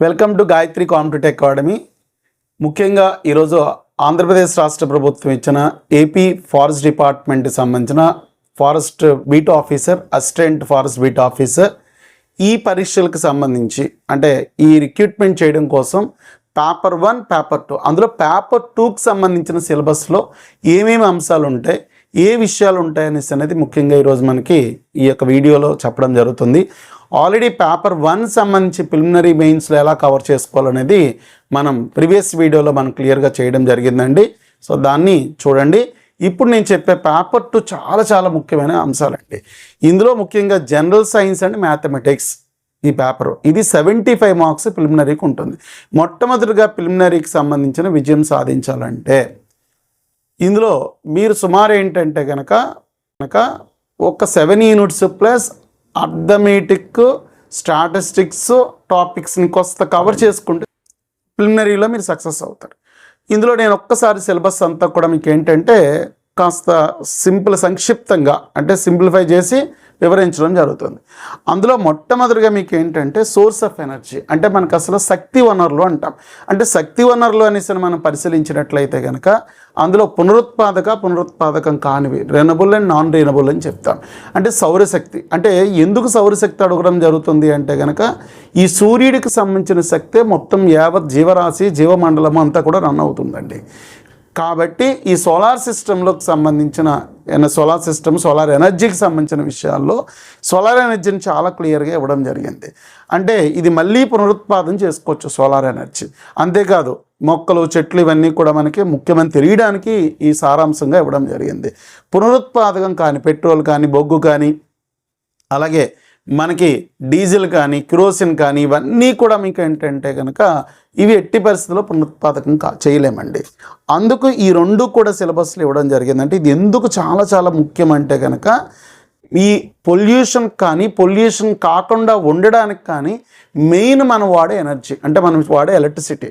Welcome to Gayatri competitive academy. ముఖ్యంగా ఈరోజు ఆంధ్రప్రదేశ్ రాష్ట్ర ప్రభుత్వం ఇచ్చిన ఏపీ ఫారెస్ట్ డిపార్ట్మెంట్కి సంబంధించిన forest beat officer assistant forest beat officer ఈ పరీక్షలకు సంబంధించి అంటే ఈ రిక్రూట్మెంట్ చేయడం కోసం పేపర్ వన్ పేపర్ టూ అందులో పేపర్ టూకి సంబంధించిన సిలబస్లో ఏమేమి అంశాలు ఉంటాయి ఏ విషయాలు ఉంటాయి అనేసి అనేది ముఖ్యంగా ఈరోజు మనకి ఈ యొక్క వీడియోలో చెప్పడం జరుగుతుంది. ఆల్రెడీ పేపర్ వన్ సంబంధించి ప్రిలిమినరీ మెయిన్స్లో ఎలా కవర్ చేసుకోవాలనేది మనం ప్రీవియస్ వీడియోలో మనం క్లియర్గా చేయడం జరిగిందండి. సో దాన్ని చూడండి. ఇప్పుడు నేను చెప్పే పేపర్ టూ చాలా చాలా ముఖ్యమైన అంశాలండి. ఇందులో ముఖ్యంగా జనరల్ సైన్స్ అండ్ మ్యాథమెటిక్స్ ఈ పేపర్. ఇది సెవెంటీ ఫైవ్ మార్క్స్ ప్రిలిమినరీకి ఉంటుంది. మొట్టమొదటిగా ప్రిలిమినరీకి సంబంధించిన విజయం సాధించాలంటే ఇందులో మీరు సుమారు ఏంటంటే కనుక కనుక ఒక seven units plus arithmetic statistics టాపిక్స్ని కొస్త కవర్ చేసుకుంటే ప్రిలిమినరీలో మీరు సక్సెస్ అవుతారు. ఇందులో నేను ఒక్కసారి సిలబస్ అంతా కూడా మీకు ఏంటంటే కాస్త సింపుల్ సంక్షిప్తంగా అంటే సింప్లిఫై చేసి వివరించడం జరుగుతుంది. అందులో మొట్టమొదటిగా మీకు ఏంటంటే సోర్స్ ఆఫ్ ఎనర్జీ అంటే మనకు అసలు శక్తి వనరులు అంటాం. అంటే శక్తి వనరులు అనేసి మనం పరిశీలించినట్లయితే కనుక అందులో పునరుత్పాదక పునరుత్పాదకం కానివి రెనబుల్ అండ్ నాన్ రెనబుల్ అని చెప్తాం. అంటే సౌరశక్తి అంటే ఎందుకు సౌరశక్తి అడగడం జరుగుతుంది అంటే కనుక ఈ సూర్యుడికి సంబంధించిన శక్తే మొత్తం యావత్ జీవరాశి జీవమండలం అంతా కూడా రన్ అవుతుందండి. కాబట్టి ఈ సోలార్ సిస్టంలోకి సంబంధించిన సోలార్ సిస్టమ్ సోలార్ ఎనర్జీకి సంబంధించిన విషయాల్లో సోలార్ ఎనర్జీని చాలా క్లియర్గా ఇవ్వడం జరిగింది. అంటే ఇది మళ్ళీ పునరుత్పాదన చేసుకోవచ్చు సోలార్ ఎనర్జీ. అంతేకాదు మొక్కలు చెట్లు ఇవన్నీ కూడా మనకి ముఖ్యమని తెలియడానికి ఈ సారాంశంగా ఇవ్వడం జరిగింది. పునరుత్పాదకం కానీ పెట్రోల్ కానీ బొగ్గు కానీ అలాగే మనకి డీజిల్ కానీ కిరోసిన్ కానీ ఇవన్నీ కూడా మీకు ఏంటంటే కనుక ఇవి ఎట్టి పరిస్థితుల్లో పునరుత్పాదకం కా చేయలేమండి. అందుకు ఈ రెండు కూడా సిలబస్లు ఇవ్వడం జరిగిందంటే ఇది ఎందుకు చాలా చాలా ముఖ్యం అంటే కనుక ఈ పొల్యూషన్ కానీ పొల్యూషన్ కాకుండా ఉండడానికి కానీ మెయిన్ మనం వాడే ఎనర్జీ అంటే మనం వాడే ఎలక్ట్రిసిటీ.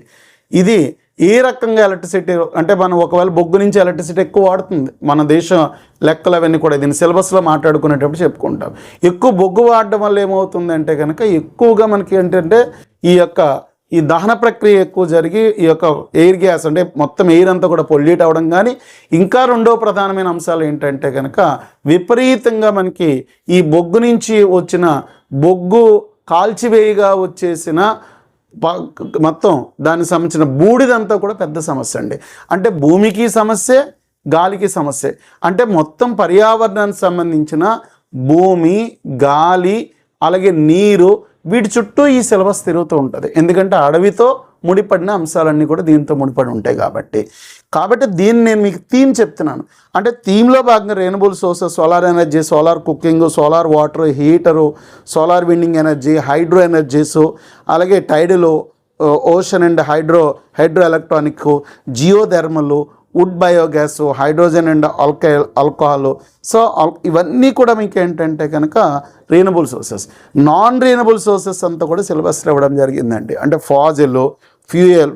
ఇది ఏ రకంగా ఎలక్ట్రిసిటీ అంటే మనం ఒకవేళ బొగ్గు నుంచి ఎలక్ట్రిసిటీ ఎక్కువ వాడుతుంది మన దేశం లెక్కలు అవన్నీ కూడా దీని సిలబస్లో మాట్లాడుకునేటప్పుడు చెప్పుకుంటాం. ఎక్కువ బొగ్గు వాడడం వల్ల ఏమవుతుంది అంటే కనుక ఎక్కువగా మనకి ఏంటంటే ఈ యొక్క ఈ దహన ప్రక్రియ ఎక్కువ జరిగి ఈ యొక్క ఎయిర్ గ్యాస్ అంటే మొత్తం ఎయిర్ అంతా కూడా పొల్యూట్ అవ్వడం కానీ ఇంకా రెండో ప్రధానమైన అంశాలు ఏంటంటే కనుక విపరీతంగా మనకి ఈ బొగ్గు నుంచి వచ్చిన బొగ్గు కాల్చివేయగా వచ్చేసిన మొత్తం దానికి సంబంధించిన బూడిదంతా కూడా పెద్ద సమస్య అండి. అంటే భూమికి సమస్య గాలికి సమస్య. అంటే మొత్తం పర్యావరణానికి సంబంధించిన భూమి గాలి అలాగే నీరు వీటి చుట్టూ ఈ సిలబస్ తిరుగుతూ ఉంటుంది. ఎందుకంటే అడవితో ముడిపడిన అంశాలన్నీ కూడా దీంతో ముడిపడి ఉంటాయి కాబట్టి. కాబట్టి దీన్ని నేను మీకు థీమ్ చెప్తున్నాను. అంటే థీమ్లో భాగంగా renewable sources solar energy solar cooking solar water heater solar winding energy hydro energies అలాగే టైడులు ocean and hydro hydro electronic geothermal wood biogas hydrogen and ఆల్కై alcohol. So ఆల్- ఇవన్నీ కూడా మీకు ఏంటంటే కనుక renewable sources. Non renewable sources అంతా కూడా సిలబస్లో ఇవ్వడం జరిగిందండి. అంటే ఫాజిల్ ఫ్యూయల్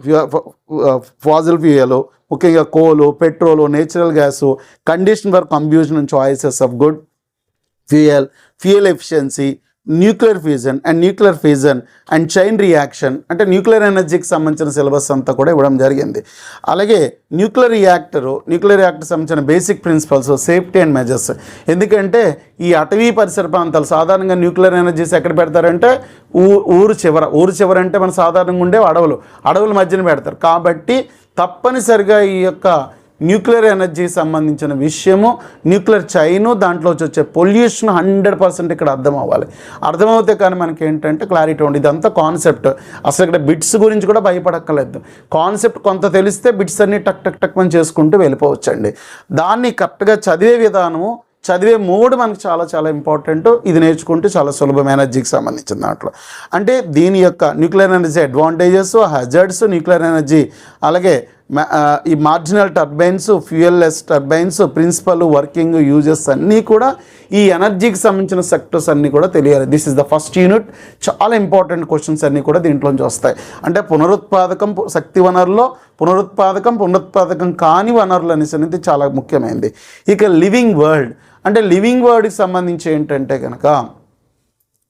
ఫాజిల్ ఫ్యూయల్ ముఖ్యంగా coal petrol natural gas condition for combustion and choices of good fuel fuel efficiency nuclear fusion and nuclear fusion and chain reaction అంటే న్యూక్లియర్ ఎనర్జీకి సంబంధించిన సిలబస్ అంతా కూడా ఇవ్వడం జరిగింది. అలాగే న్యూక్లియర్ రియాక్టరు న్యూక్లియర్ రియాక్టర్ సంబంధించిన basic principles safety and measures. ఎందుకంటే ఈ అటవీ పరిసర ప్రాంతాలు సాధారణంగా న్యూక్లియర్ ఎనర్జీస్ ఎక్కడ పెడతారంటే ఊ ఊరు చివర ఊరు చివర అంటే మన సాధారణంగా ఉండే అడవులు. అడవుల మధ్యన పెడతారు. కాబట్టి తప్పనిసరిగా ఈ యొక్క న్యూక్లియర్ ఎనర్జీ సంబంధించిన విషయము న్యూక్లియర్ చైను దాంట్లో వచ్చే పొల్యూషన్ హండ్రెడ్ పర్సెంట్ ఇక్కడ అర్థం అవ్వాలి అర్థమవుతే కానీ మనకి ఏంటంటే క్లారిటీ ఉంది ఇదంతా కాన్సెప్ట్. అసలు ఇక్కడ బిట్స్ గురించి కూడా భయపడక్కర్లేదు. కాన్సెప్ట్ కొంత తెలిస్తే బిట్స్ అన్ని టక్ టక్ టక్ మనం చేసుకుంటూ వెళ్ళిపోవచ్చండి. దాన్ని కరెక్ట్గా చదివే విధానము చదివే మూడు మనకు చాలా చాలా ఇంపార్టెంట్. ఇది నేర్చుకుంటే చాలా సులభం ఎనర్జీకి సంబంధించిన దాంట్లో. అంటే దీని యొక్క nuclear energy advantages hazards nuclear energy అలాగే ఈ marginal turbines fuelless turbines principle working uses అన్నీ కూడా ఈ ఎనర్జీకి సంబంధించిన సెక్టర్స్ అన్నీ కూడా తెలియాలి. This is the first unit చాలా ఇంపార్టెంట్ క్వశ్చన్స్ అన్నీ కూడా దీంట్లోంచి వస్తాయి. అంటే పునరుత్పాదకం పు- శక్తి వనరుల్లో పునరుత్పాదకం పునరుత్పాదకం కాని వనరులు అనేసి అనేది చాలా ముఖ్యమైనది ఇక లివింగ్ వరల్డ్ అంటే లివింగ్ వరల్డ్కి సంబంధించి ఏంటంటే కనుక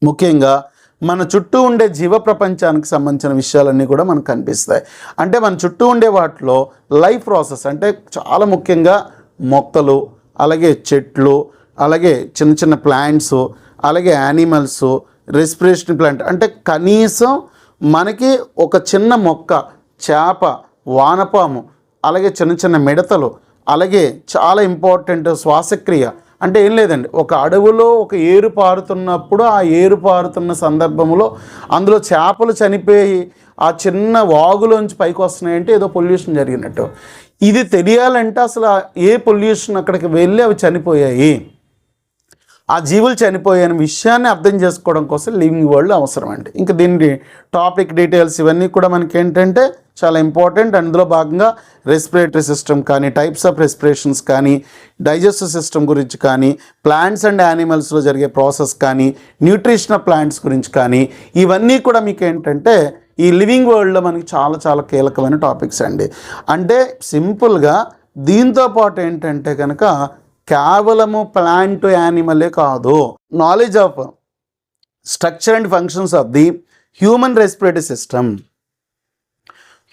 ముఖ్యంగా మన చుట్టూ ఉండే జీవ ప్రపంచానికి సంబంధించిన విషయాలన్నీ కూడా మనకు కనిపిస్తాయి. అంటే మన చుట్టూ ఉండే వాటిలో లైఫ్ ప్రాసెస్ అంటే చాలా ముఖ్యంగా మొక్కలు అలాగే చెట్లు అలాగే చిన్న చిన్న ప్లాంట్స్ అలాగే యానిమల్స్ రెస్పిరేషన్ ప్లాంట్. అంటే కనీసం మనకి ఒక చిన్న మొక్క చేప వానపాము అలాగే చిన్న చిన్న మిడతలు అలాగే చాలా ఇంపార్టెంట్ శ్వాసక్రియ అంటే ఏం లేదండి. ఒక అడవిలో ఒక ఏరు పారుతున్నప్పుడు ఆ ఏరు పారుతున్న సందర్భంలో అందులో చేపలు చనిపోయి ఆ చిన్న వాగులోంచి పైకి వస్తున్నాయంటే ఏదో పొల్యూషన్ జరిగినట్టు. ఇది తెలియాలంటే అసలు ఏ పొల్యూషన్ అక్కడికి వెళ్ళి అవి చనిపోయాయి? ఆ జీవులు చనిపోయిన విషయాన్ని అర్థం చేసుకోవడం కోసం లివింగ్ వరల్డ్ అవసరం అండి ఇంకా దీని టాపిక్ డీటెయిల్స్ ఇవన్నీ కూడా మనకి ఏంటంటే చాలా ఇంపార్టెంట్. అందులో భాగంగా రెస్పిరేటరీ సిస్టమ్ కానీ టైప్స్ ఆఫ్ రెస్పిరేషన్స్ కానీ డైజెస్టివ్ సిస్టమ్ గురించి కానీ ప్లాంట్స్ అండ్ యానిమల్స్లో జరిగే ప్రాసెస్ కానీ న్యూట్రిషనల్ ప్లాంట్స్ గురించి కానీ ఇవన్నీ కూడా మీకు ఏంటంటే ఈ లివింగ్ వరల్డ్లో మనకి చాలా చాలా కీలకమైన టాపిక్స్ అండి. అంటే సింపుల్గా దీంతో పాటు ఏంటంటే కనుక కేవలము ప్లాంట్ యానిమలే కాదు knowledge of structure and functions of the human respiratory system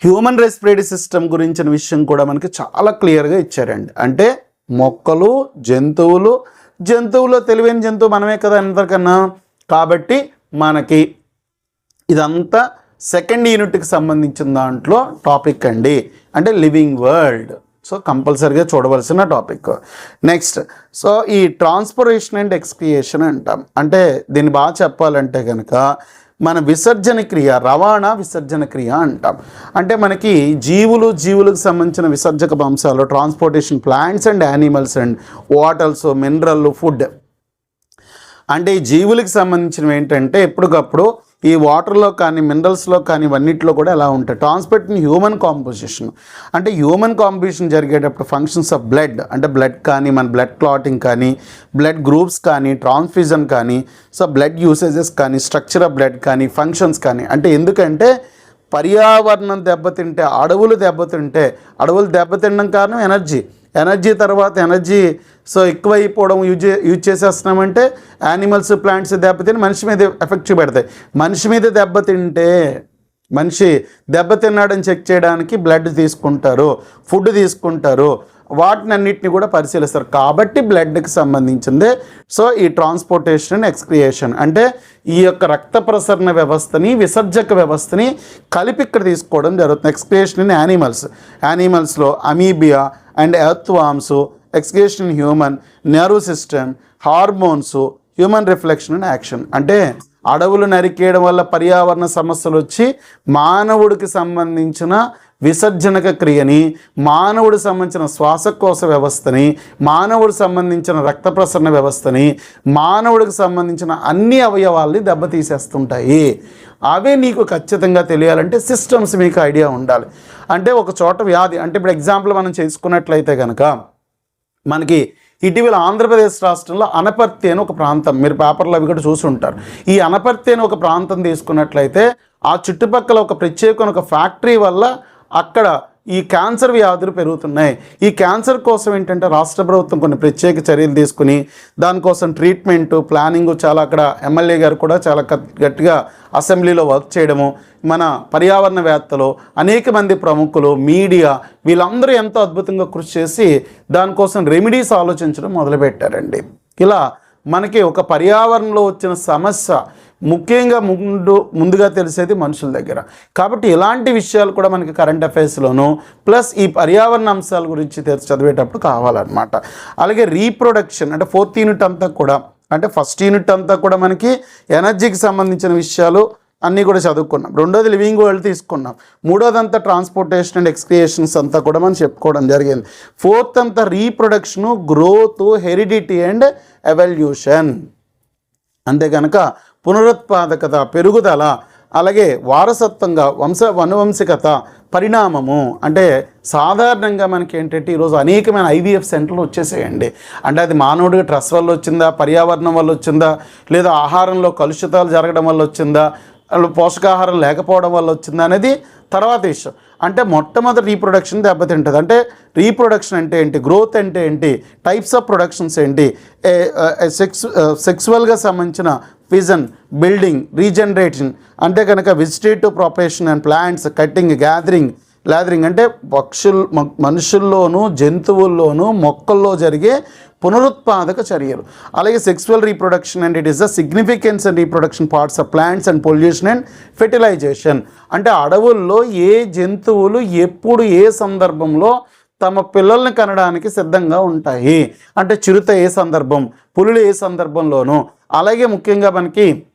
human respiratory system గురించిన విషయం కూడా మనకి చాలా క్లియర్గా ఇచ్చారండి. అంటే మొక్కలు జంతువులు జంతువులో తెలివైన జంతువు మనమే కదా అందరికన్నా. కాబట్టి మనకి ఇదంతా సెకండ్ యూనిట్కి సంబంధించిన దాంట్లో టాపిక్ అండి. అంటే లివింగ్ వరల్డ్ సో కంపల్సరిగా చూడవలసిన టాపిక్. నెక్స్ట్ సో ఈ ట్రాన్స్పరేషన్ అండ్ ఎక్స్క్రియేషన్ అంటాం. అంటే దీన్ని బాగా చెప్పాలంటే కనుక మన విసర్జన క్రియ రవాణా విసర్జన క్రియ అంటాం. అంటే మనకి జీవులు జీవులకు సంబంధించిన విసర్జక అంశాలు transportation plants and animals and waters mineral food. అంటే ఈ జీవులకు సంబంధించినవి ఏంటంటే ఎప్పటికప్పుడు ఈ వాటర్లో కానీ మినరల్స్లో కానీ ఇవన్నిటిలో కూడా ఎలా ఉంటాయి? ట్రాన్స్పోర్ట్ ఇన్ హ్యూమన్ కాంపోజిషన్ అంటే హ్యూమన్ కాంపోజిషన్ జరిగేటప్పుడు ఫంక్షన్స్ ఆఫ్ బ్లడ్ అంటే బ్లడ్ కానీ మన బ్లడ్ క్లాటింగ్ కానీ బ్లడ్ గ్రూప్స్ కానీ ట్రాన్స్ఫ్యూజన్ కానీ సో బ్లడ్ యూసేజెస్ కానీ స్ట్రక్చర్ ఆఫ్ బ్లడ్ కానీ ఫంక్షన్స్ కానీ. అంటే ఎందుకంటే పర్యావరణం దెబ్బతింటే అడవులు దెబ్బతింటే అడవులు దెబ్బతినడం కారణం ఎనర్జీ ఎనర్జీ తర్వాత ఎనర్జీ సో ఎక్కువైపోవడం యూజ్ చే- యూజ్ చేసేస్తున్నామంటే యానిమల్స్ ప్లాంట్స్ దెబ్బతిని మనిషి మీద ఎఫెక్ట్ చూపెడతాయి. మనిషి మీద దెబ్బతింటే మనిషి దెబ్బతిన్నాడని చెక్ చేయడానికి బ్లడ్ తీసుకుంటారు ఫుడ్ తీసుకుంటారు వాటిని అన్నిటిని కూడా పరిశీలిస్తారు. కాబట్టి బ్లడ్కి సంబంధించిందే. సో ఈ ట్రాన్స్పోర్టేషన్ ఎక్స్క్రియేషన్ అంటే ఈ యొక్క రక్త ప్రసరణ వ్యవస్థని విసర్జక వ్యవస్థని కలిపి ఇక్కడ తీసుకోవడం జరుగుతుంది. Excretion in animals యానిమల్స్లో amoeba and earthworms excretion human nerve system hormones human reflection and action అంటే అడవులు నరికేయడం వల్ల పర్యావరణ సమస్యలు వచ్చి మానవుడికి సంబంధించిన విసర్జనక క్రియని మానవుడికి సంబంధించిన శ్వాసకోశ వ్యవస్థని మానవుడు సంబంధించిన రక్త ప్రసరణ వ్యవస్థని మానవుడికి సంబంధించిన అన్ని అవయవాల్ని దెబ్బతీసేస్తుంటాయి. అవే నీకు ఖచ్చితంగా తెలియాలంటే సిస్టమ్స్ మీకు ఐడియా ఉండాలి. అంటే ఒక చోట వ్యాధి అంటే ఇప్పుడు ఎగ్జాంపుల్ మనం చేసుకున్నట్లయితే కనుక మనకి ఇటీవల ఆంధ్రప్రదేశ్ రాష్ట్రంలో అనపర్తి అని ఒక ప్రాంతం మీరు పేపర్లో అవి కూడా చూసి ఉంటారు. ఈ అనపర్తి అని ఒక ప్రాంతం తీసుకున్నట్లయితే ఆ చుట్టుపక్కల ఒక ప్రత్యేకమైన ఒక ఫ్యాక్టరీ వల్ల అక్కడ ఈ క్యాన్సర్ వ్యాధులు పెరుగుతున్నాయి. ఈ క్యాన్సర్ కోసం ఏంటంటే రాష్ట్ర ప్రభుత్వం కొన్ని ప్రత్యేక చర్యలు తీసుకుని దానికోసం ట్రీట్మెంట్ ప్లానింగ్ చాలా అక్కడ ఎమ్మెల్యే గారు కూడా చాలా గట్టిగా అసెంబ్లీలో వర్క్ చేయడము మన పర్యావరణవేత్తలు అనేక మంది ప్రముఖులు మీడియా వీళ్ళందరూ ఎంతో అద్భుతంగా కృషి చేసి దానికోసం రెమెడీస్ ఆలోచించడం మొదలుపెట్టారండి. ఇలా మనకి ఒక పర్యావరణంలో వచ్చిన సమస్య ముఖ్యంగా ముందు ముందుగా తెలిసేది మనుషుల దగ్గర. కాబట్టి ఇలాంటి విషయాలు కూడా మనకి కరెంట్ అఫైర్స్లోను ప్లస్ ఈ పర్యావరణ అంశాల గురించి చదివేటప్పుడు కావాలన్నమాట. అలాగే రీప్రొడక్షన్ అంటే ఫోర్త్ యూనిట్ అంతా కూడా అంటే ఫస్ట్ యూనిట్ అంతా కూడా మనకి ఎనర్జీకి సంబంధించిన విషయాలు అన్నీ కూడా చదువుకున్నాం. రెండోది లివింగ్ వరల్డ్ తీసుకున్నాం. మూడోదంతా ట్రాన్స్పోర్టేషన్ అండ్ ఎక్స్క్రియేషన్స్ అంతా కూడా మనం చెప్పుకోవడం జరిగింది. ఫోర్త్ అంతా reproduction growth heredity and evolution అంతే కనుక పునరుత్పాదకత పెరుగుదల అలాగే వారసత్వంగా వంశ అనువంశికత పరిణామము. అంటే సాధారణంగా మనకి ఏంటంటే ఈరోజు అనేకమైన ఐవీఎఫ్ సెంటర్లు వచ్చేసేయండి. అంటే అది మానవుడికి ట్రస్ వల్ల వచ్చిందా పర్యావరణం వల్ల వచ్చిందా లేదా ఆహారంలో కలుషితాలు జరగడం వల్ల వచ్చిందా పోషకాహారం లేకపోవడం వల్ల వచ్చిందా అనేది తర్వాత విషయం అంటే మొట్టమొదటి రీప్రొడక్షన్ దెబ్బతింటుంది. అంటే రీప్రొడక్షన్ అంటే ఏంటి? గ్రోత్ అంటే ఏంటి? టైప్స్ ఆఫ్ ప్రొడక్షన్స్ ఏంటి? సెక్స్ సెక్సువల్గా సంబంధించిన ఫిజన్ బిల్డింగ్ రీజనరేషన్ అంటే కనుక vegetative propagation and plants cutting gathering gathering అంటే పక్షుల్ మనుషుల్లోనూ జంతువుల్లోనూ మొక్కల్లో జరిగే పునరుత్పాదక చర్యలు. అలాగే sexual reproduction and it is the significance and reproduction parts of plants and pollution and fertilization అంటే అడవుల్లో ఏ జంతువులు ఎప్పుడు ఏ సందర్భంలో తమ పిల్లల్ని కనడానికి సిద్ధంగా ఉంటాయి. అంటే చిరుత ఏ సందర్భం పులులు ఏ సందర్భంలోనూ. అలాగే ముఖ్యంగా మనకి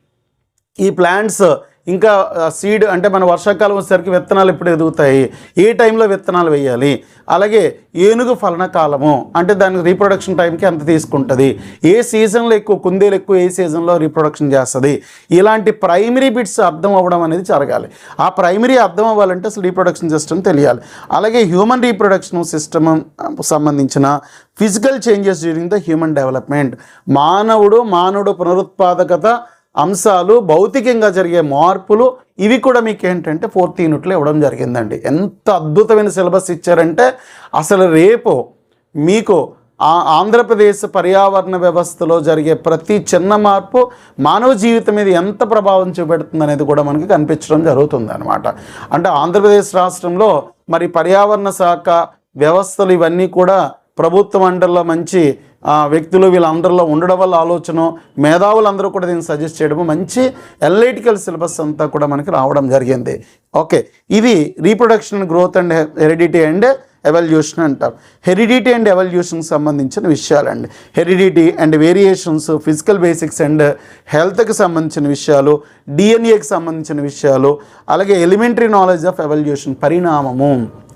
ఈ ప్లాంట్స్ ఇంకా సీడ్ అంటే మన వర్షాకాలం వచ్చేసరికి విత్తనాలు ఎప్పుడు ఎదుగుతాయి. ఏ టైంలో విత్తనాలు వేయాలి? అలాగే ఏనుగు ఫలన కాలము అంటే దానికి రీప్రొడక్షన్ టైంకి ఎంత తీసుకుంటుంది? ఏ సీజన్లో ఎక్కువ కుందేలు ఎక్కువ ఏ సీజన్లో రీప్రొడక్షన్ చేస్తుంది? ఇలాంటి ప్రైమరీ బిట్స్ అర్థం అవ్వడం అనేది జరగాలి. ఆ ప్రైమరీ అర్థం అవ్వాలంటే అసలు రీప్రొడక్షన్ సిస్టమ్ తెలియాలి. అలాగే హ్యూమన్ రీప్రొడక్షన్ సిస్టమ్ సంబంధించిన physical changes during the human development మానవుడు మానవుడు పునరుత్పాదకత అంశాలు భౌతికంగా జరిగే మార్పులు ఇవి కూడా మీకు ఏంటంటే ఫోర్త్ యూనిట్లో ఇవ్వడం జరిగిందండి. ఎంత అద్భుతమైన సిలబస్ ఇచ్చారంటే అసలు రేపు మీకు ఆంధ్రప్రదేశ్ పర్యావరణ వ్యవస్థలో జరిగే ప్రతి చిన్న మార్పు మానవ జీవితం మీద ఎంత ప్రభావం చూపెడుతుంది అనేది కూడా మనకి కనిపించడం జరుగుతుంది అనమాట అంటే ఆంధ్రప్రదేశ్ రాష్ట్రంలో మరి పర్యావరణ శాఖ వ్యవస్థలు ఇవన్నీ కూడా ప్రభుత్వ మండలిలో మంచి వ్యక్తులు వీళ్ళందరిలో ఉండడం వల్ల ఆలోచన మేధావులందరూ కూడా దీన్ని సజెస్ట్ చేయడము మంచి ఎనలైటికల్ సిలబస్ అంతా కూడా మనకి రావడం జరిగింది. ఓకే ఇది reproduction growth and heredity and evolution అంటారు హెరిడిటీ అండ్ ఎవల్యూషన్కి సంబంధించిన విషయాలండి. Heredity and variations physical basics and హెల్త్కి సంబంధించిన విషయాలు డిఎన్ఏకి సంబంధించిన విషయాలు అలాగే ఎలిమెంటరీ నాలెడ్జ్ ఆఫ్ ఎవల్యూషన్ పరిణామము.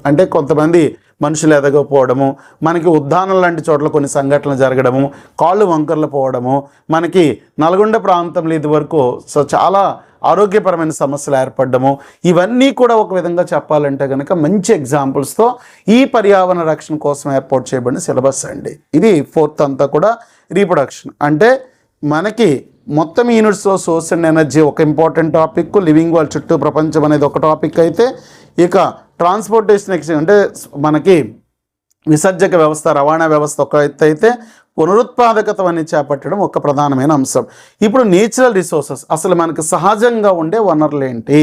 అంటే కొంతమంది మనుషులు ఎదగకపోవడము మనకి ఉద్దానం లాంటి చోట్ల కొన్ని సంఘటనలు జరగడము కాళ్ళు వంకర్లు పోవడము మనకి నల్గొండ ప్రాంతంలో ఇది వరకు సో చాలా ఆరోగ్యపరమైన సమస్యలు ఏర్పడము ఇవన్నీ కూడా ఒక విధంగా చెప్పాలంటే కనుక మంచి ఎగ్జాంపుల్స్తో ఈ పర్యావరణ రక్షణ కోసం ఏర్పాటు చేయబడిన సిలబస్ అండి. ఇది ఫోర్త్ అంతా కూడా రీప్రొడక్షన్ అంటే మనకి మొత్తం యూనిట్స్లో సోర్స్ అండ్ ఎనర్జీ ఒక ఇంపార్టెంట్ టాపిక్ లివింగ్ వాళ్ళ చుట్టూ ప్రపంచం అనేది ఒక టాపిక్ అయితే ఇక ట్రాన్స్పోర్టేషన్ ఎక్స్చేంజ్ అంటే మనకి విసర్జక వ్యవస్థ రవాణా వ్యవస్థ ఒక ఎత్తు అయితే పునరుత్పాదకత అనేది చేపట్టడం ఒక ప్రధానమైన అంశం. ఇప్పుడు నేచురల్ రిసోర్సెస్ అసలు మనకి సహజంగా ఉండే వనరులు ఏంటి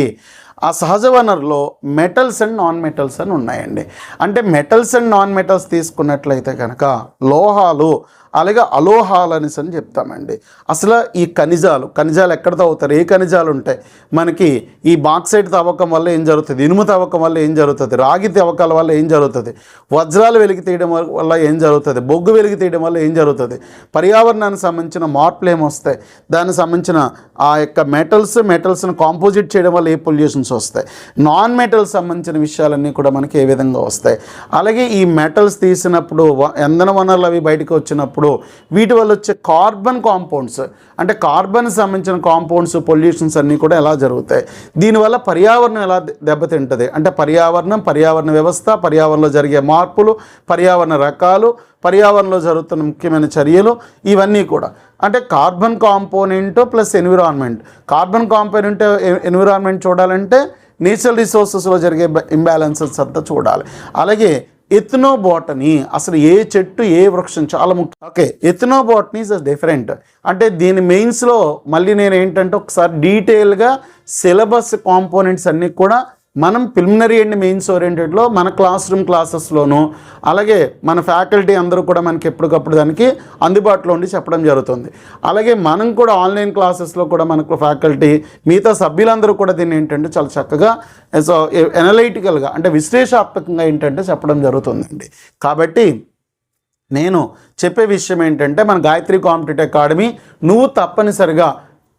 ఆ సహజ వనరులో మెటల్స్ అండ్ నాన్ మెటల్స్ అని ఉన్నాయండి. అంటే మెటల్స్ అండ్ నాన్ మెటల్స్ తీసుకున్నట్లయితే కనుక లోహాలు అలాగే అలోహాలు అనేసి అని చెప్తామండి. అసలు ఈ ఖనిజాలు ఖనిజాలు ఎక్కడ తవ్వుతారు? ఏ ఖనిజాలు ఉంటాయి? మనకి ఈ బాక్సైట్ తవ్వకం వల్ల ఏం జరుగుతుంది? ఇనుము తవ్వకం వల్ల ఏం జరుగుతుంది? రాగి తవ్వకాల వల్ల ఏం జరుగుతుంది? వజ్రాలు వెలికి తీయడం వల్ల ఏం జరుగుతుంది? బొగ్గు వెలికి తీయడం వల్ల ఏం జరుగుతుంది? పర్యావరణానికి సంబంధించిన మార్పులు ఏమొస్తాయి? దానికి సంబంధించిన ఆ యొక్క మెటల్స్ మెటల్స్ని కాంపోజిట్ చేయడం వల్ల ఏ పొల్యూషన్ పొల్యూషన్స్ వస్తాయి. నాన్ మెటల్స్ సంబంధించిన విషయాలన్నీ కూడా మనకి ఏ విధంగా వస్తాయి. అలాగే ఈ మెటల్స్ తీసినప్పుడు ఇంధన వనరులు అవి బయటకు వచ్చినప్పుడు వీటి వల్ల వచ్చే కార్బన్ కాంపౌండ్స్ అంటే కార్బన్ సంబంధించిన కాంపౌండ్స్ పొల్యూషన్స్ అన్నీ కూడా ఎలా జరుగుతాయి. దీనివల్ల పర్యావరణం ఎలా దెబ్బతింటుంది? అంటే పర్యావరణం పర్యావరణ వ్యవస్థ పర్యావరణంలో జరిగే మార్పులు పర్యావరణ రకాలు పర్యావరణంలో జరుగుతున్న ముఖ్యమైన చర్యలు ఇవన్నీ కూడా. అంటే carbon component plus environment. Carbon component environment చూడాలంటే నేచురల్ రిసోర్సెస్లో జరిగే ఇంబ్యాలెన్సెస్ అంతా చూడాలి. అలాగే ఎథ్నోబాటనీ అసలు ఏ చెట్టు ఏ వృక్షం చాలా ముఖ్యం. Okay ethnobotany is different. అంటే దీని మెయిన్స్లో మళ్ళీ నేను ఏంటంటే ఒకసారి డీటెయిల్గా సిలబస్ కాంపోనెంట్స్ అన్నీ కూడా మనం ప్రిలిమినరీ అండ్ మెయిన్స్ ఓరియంటెడ్లో మన క్లాస్ రూమ్ క్లాసెస్లోనూ అలాగే మన ఫ్యాకల్టీ అందరూ కూడా మనకి ఎప్పటికప్పుడు దానికి అందుబాటులో ఉండి చెప్పడం జరుగుతుంది. అలాగే మనం కూడా ఆన్లైన్ క్లాసెస్లో కూడా మనకు ఫ్యాకల్టీ మిగతా సభ్యులందరూ కూడా దీన్ని ఏంటంటే చాలా చక్కగా సో ఎనలైటికల్గా అంటే విశ్లేషాత్మకంగా ఏంటంటే చెప్పడం జరుగుతుందండి. కాబట్టి నేను చెప్పే విషయం ఏంటంటే మన గాయత్రి కాంపిటేటివ్ అకాడమీ నువ్వు తప్పనిసరిగా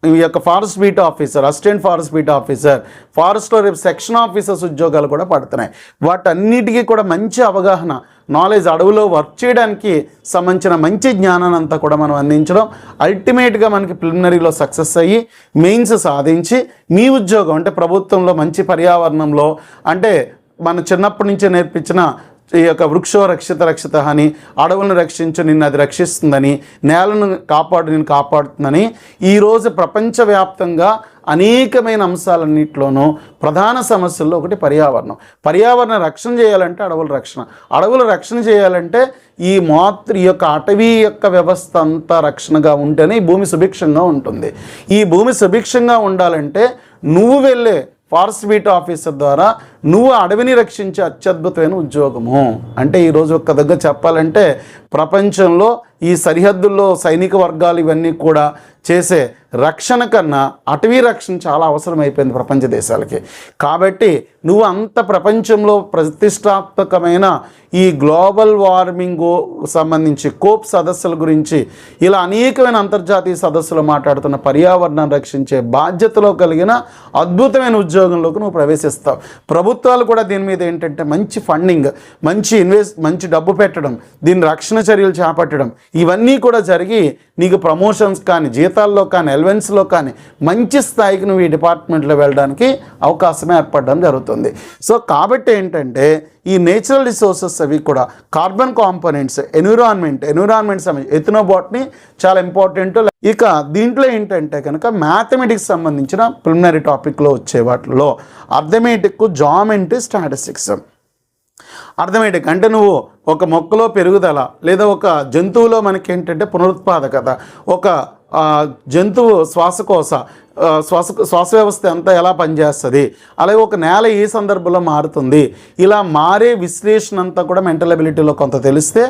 ఈ యొక్క forest beat officer assistant forest beat officer ఫారెస్ట్లో రేపు సెక్షన్ ఆఫీసర్స్ ఉద్యోగాలు కూడా పడుతున్నాయి. వాటన్నిటికీ కూడా మంచి అవగాహన నాలెడ్జ్ అడవిలో వర్క్ చేయడానికి సంబంధించిన మంచి జ్ఞానాన్ని అంతా కూడా మనం అందించడం అల్టిమేట్గా మనకి ప్రిలిమినరీలో సక్సెస్ అయ్యి మెయిన్స్ సాధించి మీ ఉద్యోగం అంటే ప్రభుత్వంలో మంచి పర్యావరణంలో అంటే మన చిన్నప్పటి నుంచే నేర్పించిన ఈ యొక్క వృక్షో రక్షిత రక్షిత అని అడవులను రక్షించు నిన్ను అది రక్షిస్తుందని నేలను కాపాడు నేను కాపాడుతుందని ఈరోజు ప్రపంచవ్యాప్తంగా అనేకమైన అంశాలన్నింటిలోనూ ప్రధాన సమస్యల్లో ఒకటి పర్యావరణం. పర్యావరణ రక్షణ చేయాలంటే అడవుల రక్షణ. అడవుల రక్షణ చేయాలంటే ఈ మాతృ ఈ యొక్క అటవీ యొక్క వ్యవస్థ అంతా రక్షణగా ఉంటేనే ఈ భూమి సుభిక్షంగా ఉంటుంది. ఈ భూమి సుభిక్షంగా ఉండాలంటే నువ్వు వెళ్ళే ఫారెస్ట్ బీట్ ఆఫీసర్ ద్వారా నువ్వు అడవిని రక్షించే అత్యద్భుతమైన ఉద్యోగము. అంటే ఈరోజు ఒక్క దగ్గర చెప్పాలంటే ప్రపంచంలో ఈ సరిహద్దుల్లో సైనిక వర్గాలు ఇవన్నీ కూడా చేసే రక్షణ కన్నా అటవీ రక్షణ చాలా అవసరమైపోయింది ప్రపంచ దేశాలకి. కాబట్టి నువ్వు అంత ప్రపంచంలో ప్రతిష్టాత్మకమైన ఈ గ్లోబల్ వార్మింగ్ సంబంధించి కోప్ సదస్సుల గురించి ఇలా అనేకమైన అంతర్జాతీయ సదస్సులు మాట్లాడుతున్న పర్యావరణాన్ని రక్షించే బాధ్యతలో కలిగిన అద్భుతమైన ఉద్యోగంలోకి నువ్వు ప్రవేశిస్తావు. ప్రభుత్వాలు కూడా దీని మీద ఏంటంటే మంచి ఫండింగ్ మంచి ఇన్వెస్ట్ మంచి డబ్బు పెట్టడం దీని రక్షణ చర్యలు చేపట్టడం ఇవన్నీ కూడా జరిగి నీకు ప్రమోషన్స్ కానీ జీతాల్లో కానీ ఎలవెన్స్లో కానీ మంచి స్థాయికి నువ్వు ఈ డిపార్ట్మెంట్లో వెళ్ళడానికి అవకాశమే ఏర్పడడం జరుగుతుంది. సో కాబట్టి ఏంటంటే ఈ నేచురల్ రిసోర్సెస్ అవి కూడా కార్బన్ కాంపోనెంట్స్ ఎన్విరాన్మెంట్ ఎన్విరాన్మెంట్ సంబంధించి ఎథనోబాట్ని చాలా ఇంపార్టెంట్ ఇక దీంట్లో ఏంటంటే కనుక మ్యాథమెటిక్స్ సంబంధించిన ప్రిలిమినరీ టాపిక్లో వచ్చే వాటిలో అర్థమెటిక్ జామెంట్రీ స్టాటిస్టిక్స్ అర్థమేటిక్ అంటే నువ్వు ఒక మొక్కలో పెరుగుదల లేదా ఒక జంతువులో మనకి ఏంటంటే పునరుత్పాదకత ఒక జంతువు శ్వాసకోశ శ్వాస శ్వాస వ్యవస్థ అంతా ఎలా పనిచేస్తుంది? అలాగే ఒక నేల ఏ సందర్భంలో మారుతుంది. ఇలా మారే విశ్లేషణ అంతా కూడా మెంటల్ అబిలిటీలో కొంత తెలిస్తే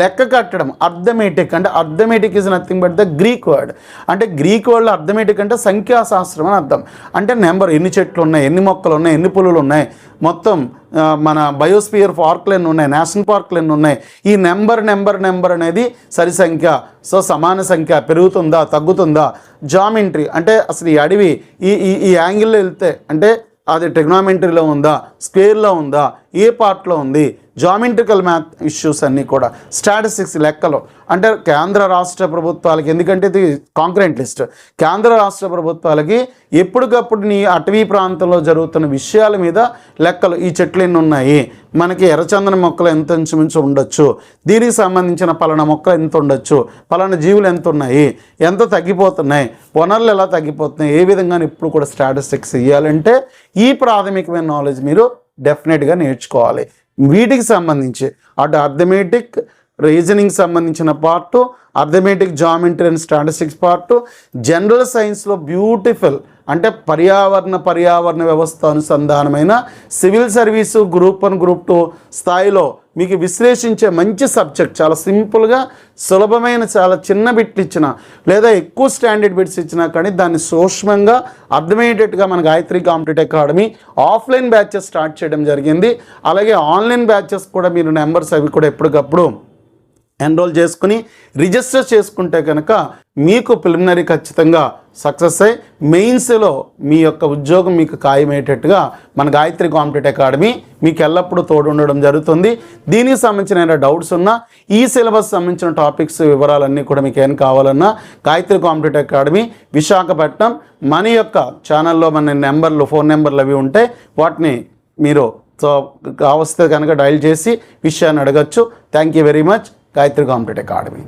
లెక్క కట్టడం అర్థమెటిక్ అంటే arithmetic is nothing but the Greek word అంటే గ్రీక్ వర్డ్లో అర్థమెటిక్ అంటే సంఖ్యాశాస్త్రం అని అర్థం. అంటే నెంబర్ ఎన్ని చెట్లు ఉన్నాయి ఎన్ని మొక్కలు ఉన్నాయి ఎన్ని పులులు ఉన్నాయి మొత్తం మన బయోస్పియర్ పార్క్లు ఎన్ని ఉన్నాయి నేషనల్ పార్క్లు ఎన్ని ఉన్నాయి. ఈ నెంబర్ నెంబర్ నెంబర్ అనేది సరి సంఖ్య. సో సమాన సంఖ్య పెరుగుతుందా తగ్గుతుందా? జామెంట్రీ అంటే అసలు ఈ అడవి ఈ ఈ ఈ యాంగిల్లో వెళ్తే అంటే అది ట్రిగ్నామెంటరీలో ఉందా? స్క్వేర్లో ఉందా? ఏ పార్ట్లో ఉంది? జామెంట్రికల్ మ్యాథ్ ఇష్యూస్ అన్నీ కూడా. స్టాటిస్టిక్స్ లెక్కలు. అంటే కేంద్ర రాష్ట్ర ప్రభుత్వాలకి ఎందుకంటే ఇది కాంక్రెంట్ లిస్ట్. కేంద్ర రాష్ట్ర ప్రభుత్వాలకి ఎప్పటికప్పుడు నీ అటవీ ప్రాంతంలో జరుగుతున్న విషయాల మీద లెక్కలు ఈ చెట్లు ఎన్ని ఉన్నాయి? మనకి ఎర్రచందన మొక్కలు ఎంత ఇంచుమించు ఉండొచ్చు? దీనికి సంబంధించిన పలానా మొక్కలు ఎంత ఉండొచ్చు? పలానా జీవులు ఎంత ఉన్నాయి? ఎంత తగ్గిపోతున్నాయి? వనరులు ఎలా తగ్గిపోతున్నాయి? ఏ విధంగా ఇప్పుడు కూడా స్టాటిస్టిక్స్ ఇవ్వాలంటే ఈ ప్రాథమికమైన నాలెడ్జ్ మీరు డెఫినెట్గా నేర్చుకోవాలి. వీటికి సంబంధించి అటు అర్థమెటిక్ రీజనింగ్ సంబంధించిన part arithmetic geometry and statistics part general సైన్స్లో బ్యూటిఫుల్ అంటే పర్యావరణ పర్యావరణ వ్యవస్థ అనుసంధానమైన civil service group one group two స్థాయిలో మీకు విశ్లేషించే మంచి సబ్జెక్ట్. చాలా సింపుల్గా సులభమైన చాలా చిన్న బిట్లు ఇచ్చిన లేదా ఎక్కువ స్టాండర్డ్ బిట్స్ ఇచ్చినా కానీ దాన్ని సూక్ష్మంగా అర్థమయ్యేటట్టుగా మన Gayatri competitive academy offline batches start చేయడం జరిగింది. అలాగే ఆన్లైన్ బ్యాచెస్ కూడా మీరు నెంబర్స్ అవి కూడా ఎప్పటికప్పుడు ఎన్రోల్ చేసుకుని రిజిస్టర్ చేసుకుంటే కనుక మీకు ప్రిలిమినరీ ఖచ్చితంగా సక్సెస్ అయ్యి మెయిన్స్లో మీ యొక్క ఉద్యోగం మీకు ఖాయమయ్యేటట్టుగా మన గాయత్రి కాంపిటేట్ అకాడమీ మీకు ఎల్లప్పుడూ తోడు ఉండడం జరుగుతుంది. దీనికి సంబంధించిన ఏమైనా డౌట్స్ ఉన్నా ఈ సిలబస్ సంబంధించిన టాపిక్స్ వివరాలన్నీ కూడా మీకు ఏం కావాలన్నా గాయత్రి కాంపిటేట్ అకాడమీ విశాఖపట్నం మన యొక్క ఛానల్లో మన నెంబర్లు ఫోన్ నెంబర్లు అవి ఉంటే వాటిని మీరు సో కావస్తే కనుక డయల్ చేసి విషయాన్ని అడగచ్చు. Thank you very much. Gayatri competitive academy